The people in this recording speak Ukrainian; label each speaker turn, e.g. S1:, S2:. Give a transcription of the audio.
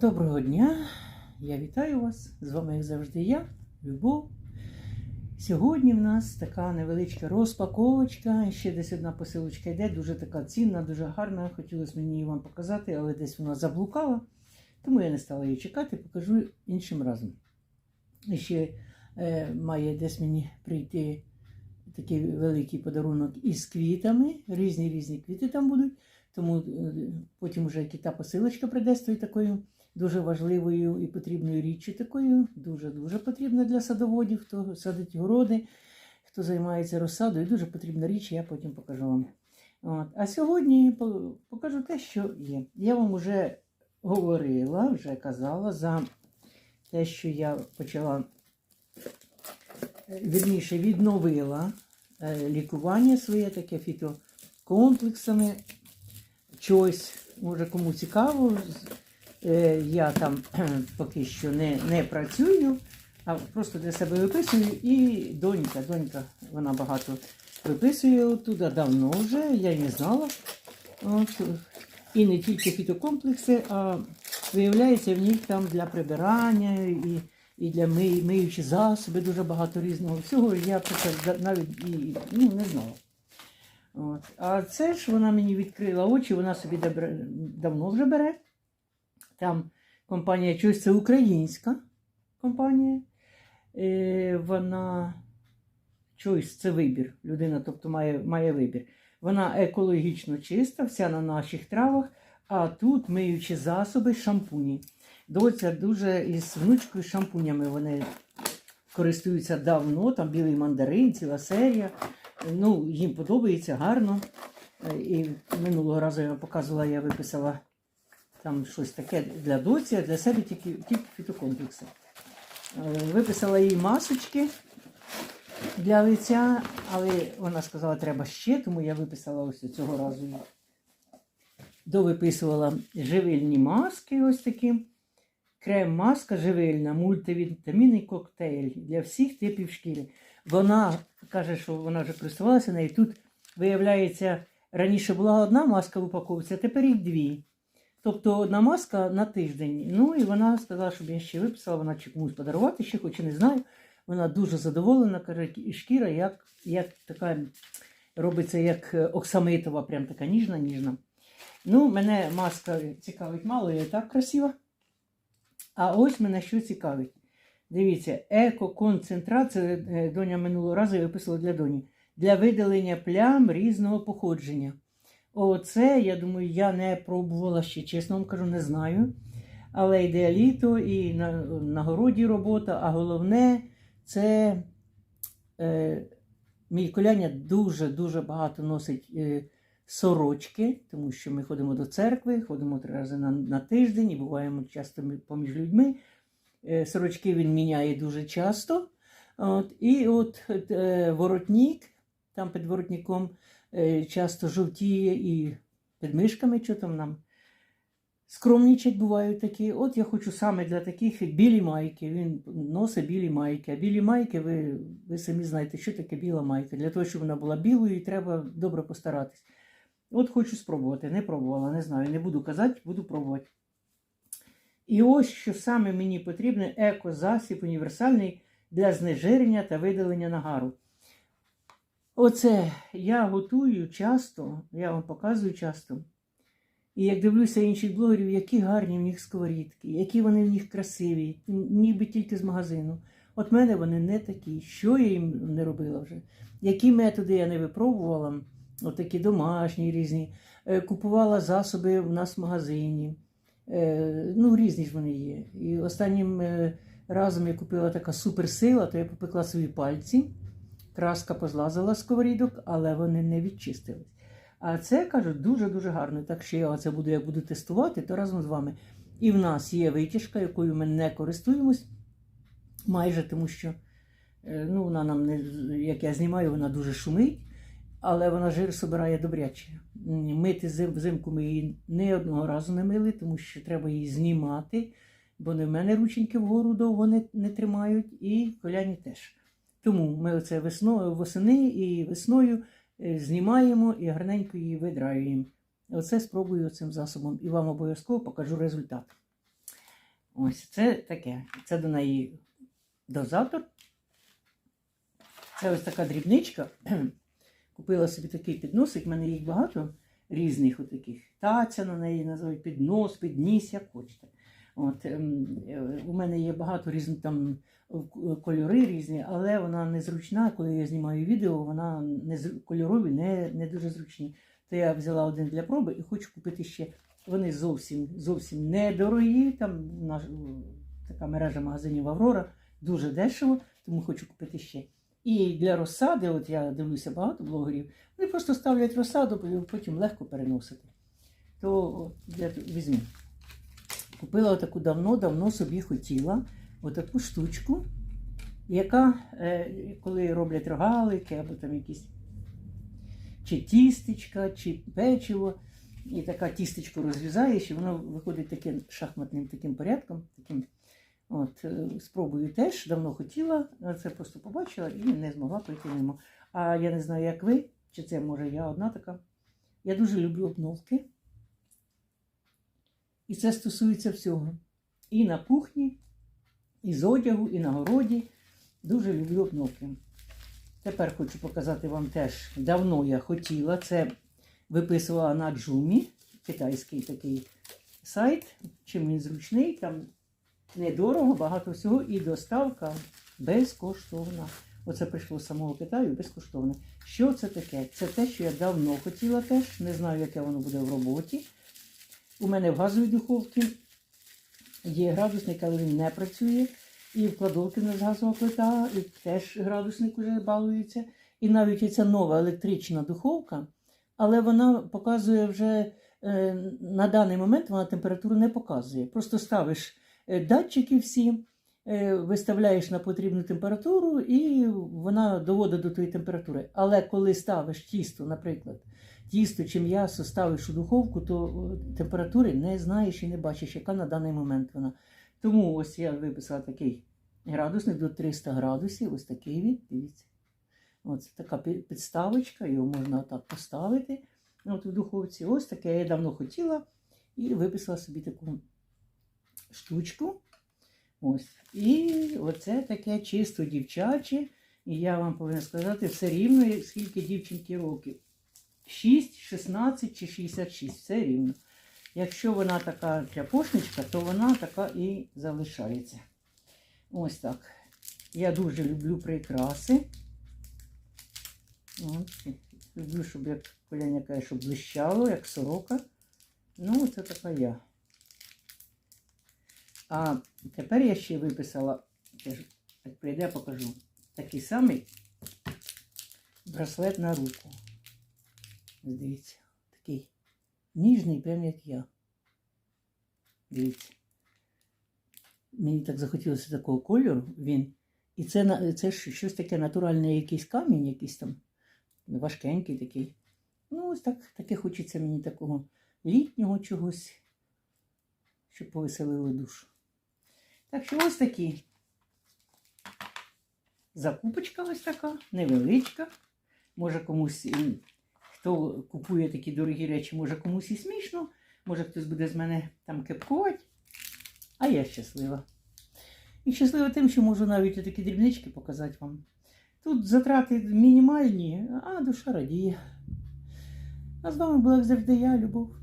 S1: Доброго дня! Я вітаю вас! З вами, як завжди, я, Любов. Сьогодні в нас така невеличка розпаковочка. Ще десь одна посилочка йде, дуже така цінна, дуже гарна. Хотілося мені її вам показати, але десь вона заблукала, тому я не стала її чекати, покажу іншим разом. Ще е, має десь мені прийти такий великий подарунок із квітами. Різні різні квіти там будуть. Тому е, потім вже яка та посилочка прийде з тою такою дуже важливою і потрібною річчю такою, дуже-дуже потрібна для садоводів, хто садить городи, хто займається розсадою, дуже потрібна річ, я потім покажу вам. От. А сьогодні покажу те, що є. Я вам вже говорила, вже казала за те, що я почала, е, вірніше, відновила е, лікування своє таке фітокомплексами. Чогось, може, кому цікаво, я там поки що не, не працюю, а просто для себе виписую. І донька, донька, вона багато виписує оттуда давно вже, я й не знала. От. І не тільки фітокомплекси, а виявляється, в них там для прибирання і, і для мий, миючі засоби дуже багато різного всього. Я про навіть і ну, не знала. От. А це ж вона мені відкрила очі, вона собі добре- давно вже бере. Там компанія щось це українська компанія. Е, вона щось це вибір. Людина, тобто має, має вибір. Вона екологічно чиста, вся на наших травах, а тут миючі засоби, шампуні. Доця дуже із внучкою шампунями вони користуються давно, там білий мандарин, ціла серія. Ну, їм подобається гарно. Е, І минулого разу я вам показувала, я виписала там щось таке для доці, а для себе тільки, тільки фітокомплекси. Е, Виписала їй масочки для лиця, але вона сказала, треба ще, тому я виписала ось цього разу. Довиписувала живильні маски, ось такі. Крем-маска живильна, мультивітамінний коктейль для всіх типів шкіри. Вона каже, що вона вже користувалася нею. Тут, виявляється, раніше була одна маска в упаковці, а тепер їх дві. Тобто одна маска на тиждень. Ну і вона сказала, щоб я ще виписала, вона чи комусь подарувати ще, хоч і не знаю. Вона дуже задоволена, каже, і шкіра, як, як така робиться, як е, оксамитова, прям така ніжна, ніжна. Ну, мене маска цікавить мало, я і так красива. А ось мене що цікавить. Дивіться, екоконцентрат, це е, доня минулого разу виписала для доні. Для видалення плям різного походження. Оце, я думаю, я не пробувала ще, чесно вам кажу, не знаю. Але йде літо і на, на городі робота, а головне, це е, мій коляня дуже-дуже багато носить е, сорочки, тому що ми ходимо до церкви, ходимо три рази на, на тиждень і буваємо часто поміж людьми. Е, Сорочки він міняє дуже часто. От, і от е, воротник, там під воротником часто жовтіє і під мишками, що там нам скромнічать бувають такі. От я хочу саме для таких білі майки. Він носить білі майки. А білі майки, ви, ви самі знаєте, що таке біла майка. Для того, щоб вона була білою, треба добре постаратись. От хочу спробувати. Не пробувала, не знаю, не буду казати, буду пробувати. І ось що саме мені потрібно екозасіб універсальний для знежирення та видалення нагару. Оце я готую часто, я вам показую часто. І як дивлюся інших блогерів, які гарні в них сковорідки, які вони в них красиві, ніби тільки з магазину. От мене вони не такі. Що я їм не робила вже? Які методи я не випробувала, от такі домашні різні. Е, Купувала засоби в нас в магазині. Е, Ну, різні ж вони є. І останнім е, разом я купила така суперсила, то я попекла свої пальці. Краска позлазила з сковорідок, але вони не відчистились. А це кажуть дуже-дуже гарно. Так що я це буду, як буду тестувати, то разом з вами. І в нас є витяжка, якою ми не користуємось майже, тому що е, ну, вона нам не як я знімаю, вона дуже шумить, але вона жир собирає добряче. Мити взимку ми її не одного разу не мили, тому що треба її знімати, бо не в мене рученьки вгору довго не, не тримають, і коляні теж. Тому ми оце весною, восени і весною е, знімаємо і гарненько її видраюємо. Оце спробую цим засобом і вам обов'язково покажу результат. Ось це таке. Це до неї дозатор. Це ось така дрібничка. Купила собі такий підносик, в мене їх багато різних отаких. Таця на неї називають піднос, підніс, як хочете. От, ем, е, у мене є багато різних там е, кольори різні, але вона незручна. Коли я знімаю відео, вона не зру- кольорові, не, не дуже зручні. То я взяла один для проби і хочу купити ще. Вони зовсім зовсім недорогі. Там наш, така мережа магазинів Аврора дуже дешево, тому хочу купити ще. І для розсади, от я дивлюся багато блогерів, вони просто ставлять розсаду, потім легко переносити. То я візьму. Купила таку давно-давно собі хотіла отаку штучку, яка, е, коли роблять рогалики або там якісь чи тістечка, чи печиво, і така тістечко розрізаєш, і воно виходить таким шахматним таким порядком. Таким. От, е, спробую теж, давно хотіла, це просто побачила і не змогла пройти мимо. А я не знаю, як ви, чи це може я одна така. Я дуже люблю обновки. І це стосується всього. І на кухні, і з одягу, і на городі. Дуже люблю обновки. Тепер хочу показати вам теж. Давно я хотіла. Це виписувала на Джумі, китайський такий сайт. Чим він зручний, там недорого, багато всього, і доставка безкоштовна. Оце прийшло з самого Китаю безкоштовне. Що це таке? Це те, що я давно хотіла теж. Не знаю, яке воно буде в роботі. У мене в газовій духовці є градусник, але він не працює. І в кладовці у нас газова плита, і теж градусник вже балується. І навіть оця нова електрична духовка, але вона показує вже е, на даний момент вона температуру не показує. Просто ставиш е, датчики всі, е, виставляєш на потрібну температуру, і вона доводить до тої температури. Але коли ставиш тісто, наприклад, тісто чи м'ясо ставиш у духовку, то температури не знаєш і не бачиш, яка на даний момент вона. Тому ось я виписала такий градусник до 300 градусів, ось такий він, дивіться. Ось така підставочка, його можна отак поставити от в духовці. Ось таке я давно хотіла і виписала собі таку штучку. Ось. І оце таке чисто дівчаче. І я вам повинна сказати все рівно, скільки дівчинки років. 6, 16 чи 66, все рівно. Якщо вона така тряпошничка, то вона така і залишається. Ось так. Я дуже люблю прикраси. От. Люблю, щоб як коляня каже, щоб блищало, як сорока. Ну, це така я. А тепер я ще виписала, як прийде, покажу. Такий самий браслет на руку. Дивіться, такий ніжний, прям як я. Дивіться. Мені так захотілося такого кольору він. І це, це щось таке натуральне, якийсь камінь, якийсь там важкенький такий. Ну, ось так, таке хочеться мені такого літнього чогось, щоб повеселило душу. Так що ось такі. Закупочка ось така, невеличка. Може комусь, хто купує такі дорогі речі, може комусь і смішно, може хтось буде з мене там кепкувати. А я щаслива. І щаслива тим, що можу навіть такі дрібнички показати вам. Тут затрати мінімальні, а душа радіє. А з вами була як завжди я, Любов.